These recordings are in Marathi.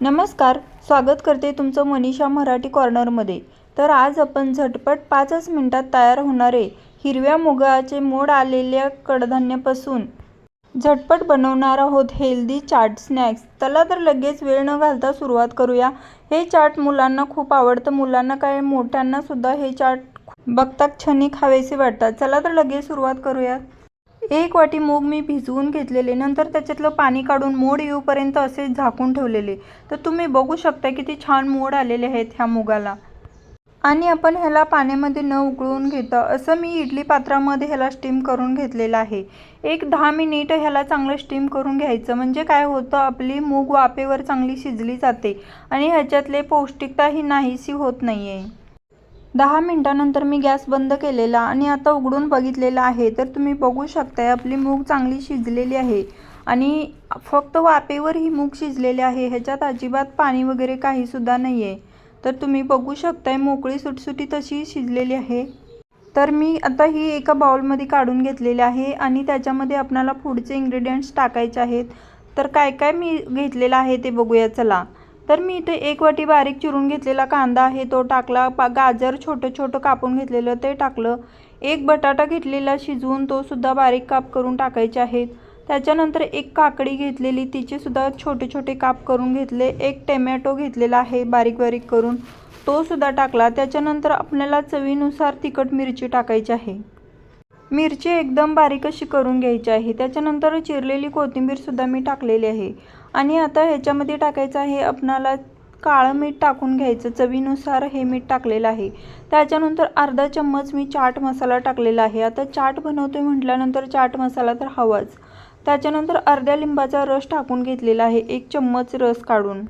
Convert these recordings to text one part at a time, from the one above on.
नमस्कार स्वागत करते तुमचं मनीषा मराठी कॉर्नरमध्ये. तर आज आपण झटपट पाचच मिनटात तयार होणारे हिरव्या मुगाचे मोड आलेल्या कडधान्यापासून झटपट बनवणार आहोत हेल्दी चाट स्नॅक्स. चला तर लगेच वेळ न घालता सुरुवात करूया. हे चाट मुलांना खूप आवडतं. मुलांना काय मोठ्यांना सुद्धा हे चाट बघता क्षणी खावेसे वाटतात. चला तर लगेच सुरुवात करूया एक वाटी मूग मी भिजवून घेतलेले. नंतर त्याच्यातलं पाणी काढून मोड येऊपर्यंत असे झाकून ठेवलेले. तर तुम्ही बघू शकता किती छान मोड आलेले आहेत ह्या मुगाला. आणि आपण ह्याला पाण्यामध्ये न उकळून घेता असं मी इडली पात्रामध्ये ह्याला स्टीम करून घेतलेलं आहे. एक दहा मिनिट ह्याला चांगलं स्टीम करून घ्यायचं. म्हणजे काय होतं आपली मूग वाफेवर चांगली शिजली जाते आणि ह्याच्यातले पौष्टिकता ही नाहीशी होत नाही आहे दहा मिनटानंतर मी गॅस बंद केलेला आणि आता उघडून बघितलेला आहे. तर तुम्ही बघू शकताय आपली मूग चांगली शिजलेली आहे आणि फक्त वाफेवर ही मूग शिजलेली आहे. ह्याच्यात अजिबात पाणी वगैरे काहीसुद्धा नाही आहे तर तुम्ही बघू शकताय मोकळी सुटसुटी तशी शिजलेली आहे. तर मी आता ही एका बाउलमध्ये काढून घेतलेली आहे आणि त्याच्यामध्ये आपणाला पुढचे इंग्रेडियंट्स टाकायचे आहेत. तर काय काय मी घेतलेलं आहे ते बघूया चला. तर मी इथे एक वाटी बारीक चिरून घेतलेला कांदा आहे तो टाकला पा गाजर छोटं छोटं कापून घेतलेलं ते टाकलं. एक बटाटा घेतलेला शिजवून तो सुद्धा बारीक काप करून टाकायचे आहेत. त्याच्यानंतर एक काकडी घेतलेली तिचेसुद्धा छोटे छोटे काप करून घेतले. एक टमॅटो घेतलेला आहे बारीक बारीक करून तो सुद्धा टाकला. त्याच्यानंतर आपल्याला चवीनुसार तिखट मिरची टाकायची आहे. मिरची एकदम बारीक अशी करून घ्यायची आहे. त्याच्यानंतर चिरलेली कोथिंबीरसुद्धा मी टाकलेली आहे. आणि आता ह्याच्यामध्ये टाकायचं आहे आपणाला काळं मीठ टाकून घ्यायचं. चवीनुसार हे मीठ टाकलेलं आहे. त्याच्यानंतर अर्धा चम्मच मी चाट मसाला टाकलेला आहे. आता चाट बनवतोय म्हटल्यानंतर चाट मसाला तर हवाच. त्याच्यानंतर अर्ध्या लिंबाचा रस टाकून घेतलेला आहे. एक चम्मच रस काढून.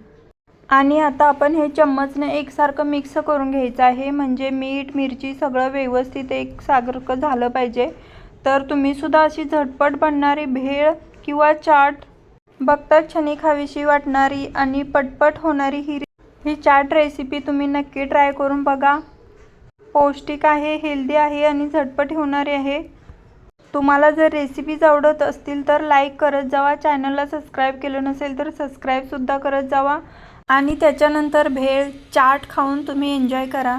आणि आता आपण हे चम्मचने एकसारखं मिक्स करून घ्यायचं आहे. म्हणजे मीठ मिरची सगळं व्यवस्थित एकसारखं झालं पाहिजे. तर तुम्हीसुद्धा अशी झटपट बनणारी भेळ किंवा चाट बघताच क्षणी खावीशी वाटणारी आणि पटपट होणारी ही ही चाट रेसिपी तुम्ही नक्की ट्राय करून बघा. पौष्टिक आहे हेल्दी आहे आणि झटपट होणारी आहे. तुम्हाला जर रेसिपीज आवडत असतील तर लाईक करत जावा. चॅनलला सबस्क्राईब केलं नसेल तर सबस्क्राईबसुद्धा करत जावा. आणि त्याच्यानंतर भेळ चाट खाऊन तुम्ही एन्जॉय करा.